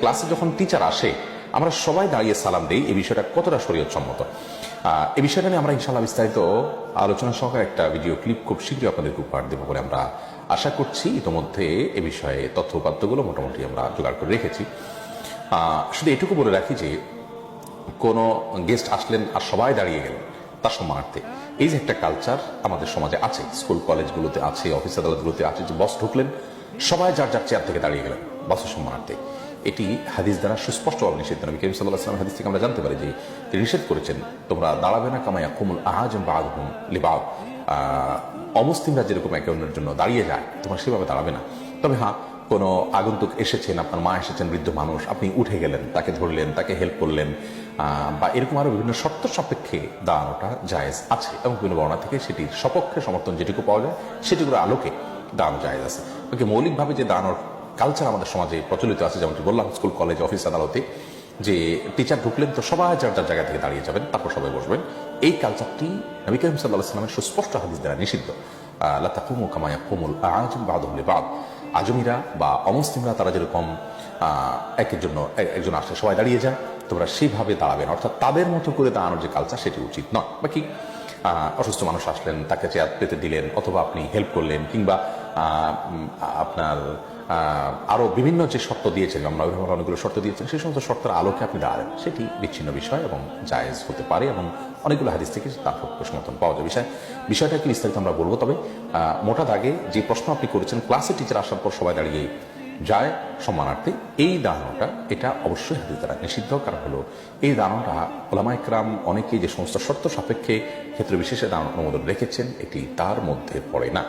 ক্লাসে যখন টিচার আসে, আমরা সবাই দাঁড়িয়ে সালাম দিই, এই বিষয়টা কতটা শরীয়তসম্মত? এই বিষয়টা নিয়ে আমরা ইনশাল্লাহ বিস্তারিত আলোচনা সহকারে একটা ভিডিও ক্লিপ খুব শীঘ্রই আপনাদেরকে উপহার দেবো বলে আমরা আশা করছি। ইতোমধ্যে এ বিষয়ে তথ্য উপাত্তগুলো মোটামুটি আমরা জোগাড় করে রেখেছি। শুধু এটুকু বলে রাখি যে, কোনো গেস্ট আসলেন আর সবাই দাঁড়িয়ে গেলেন। তার সম্মানার্থে এই যে একটা কালচার আমাদের সমাজে আছে স্কুল কলেজগুলোতে আছে অফিস আদালতগুলোতে আছে, যে বস ঢুকলেন, সবাই যার যার চেয়ার থেকে দাঁড়িয়ে গেলেন বসের সম্মানার্থে এটি হাদিস দ্বারা সুস্পষ্টভাবে নিষিদ্ধ। নবী করিম সাল্লাহ আসলাম হাদিস থেকে আমরা জানতে পারি যে, তিনি নিষেধ করেছেন, তোমরা দাঁড়াবে না কামাইয়া কুমুল আহাজম বা আগুন লিবাব অমুসলিমরা যেরকম একে অন্যের জন্য দাঁড়িয়ে যায়, তোমরা সেভাবে দাঁড়াবে না। তবে হ্যাঁ কোনো আগন্তুক এসেছেন, আপনার মা এসেছেন, বৃদ্ধ মানুষ, আপনি উঠে গেলেন, তাকে ধরলেন, তাকে হেল্প করলেন বা এরকম আরও বিভিন্ন শর্ত সাপেক্ষে দাঁড়ানোটা জায়েজ আছে এবং বিভিন্ন বর্ণা থেকে সেটির সপক্ষে সমর্থন যেটুকু পাওয়া যায় সেটিগুলোর আলোকে দাঁড়ানো জায়েজ আছে। ওকে মৌলিকভাবে যে দাঁড়ানোর কালচার আমাদের সমাজে প্রচলিত আছে, যেমনটি বললাম, স্কুল কলেজ অফিস আদালতে, যে টিচার ঢুকলেন তো সবাই যার যার জায়গা থেকে দাঁড়িয়ে যাবেন, তারপর সবাই বসবেন। এই কালচারটি নবী করিম সুস্পষ্ট হাদিস দ্বারা নিষিদ্ধ। লাতাকুমু কামায়া ইয়াকুমুল আজম বাদুল বাদ আজমিরা বা অমুসলিমরা তারা যেরকম একের জন্য একজন আসলে সবাই দাঁড়িয়ে যায়, তোমরা সেভাবে দাঁড়াবে না অর্থাৎ তাদের মতো করে দাঁড়ানোর যে কালচার সেটি উচিত নয়। বাকি অসুস্থ মানুষ আসলেন, তাকে চেয়ার পেতে দিলেন, অথবা আপনি হেল্প করলেন, কিংবা আপনার আহ, আরও বিভিন্ন যে শর্ত দিয়েছেন আমরা অভিভাবক অনেকগুলো শর্ত দিয়েছেন সেই সমস্ত শর্তের আলোকে আপনি দাঁড়ান সেটি বিচ্ছিন্ন বিষয় এবং জায়েজ হতে পারে এবং অনেকগুলো হাদিস থেকে তার পক্ষে সমর্থন পাওয়া যায়। বিষয় বিষয়টা কি বিস্তারিত আমরা বলব তবে মোটা দাগে যে প্রশ্ন আপনি করেছেন ক্লাসে টিচার আসার পর সবাই দাঁড়িয়ে যায় সম্মানার্থে এই দাঁড়ানোটা এটা অবশ্যই হাদিস দ্বারা নিষিদ্ধ। কারণ হলো এই দাঁড়ানোটা ওলামাইকরাম অনেকেই যে সমস্ত শর্ত সাপেক্ষে ক্ষেত্র বিশেষে দাঁড়ানোর অনুমোদন রেখেছেন এটি তার মধ্যে পড়ে না।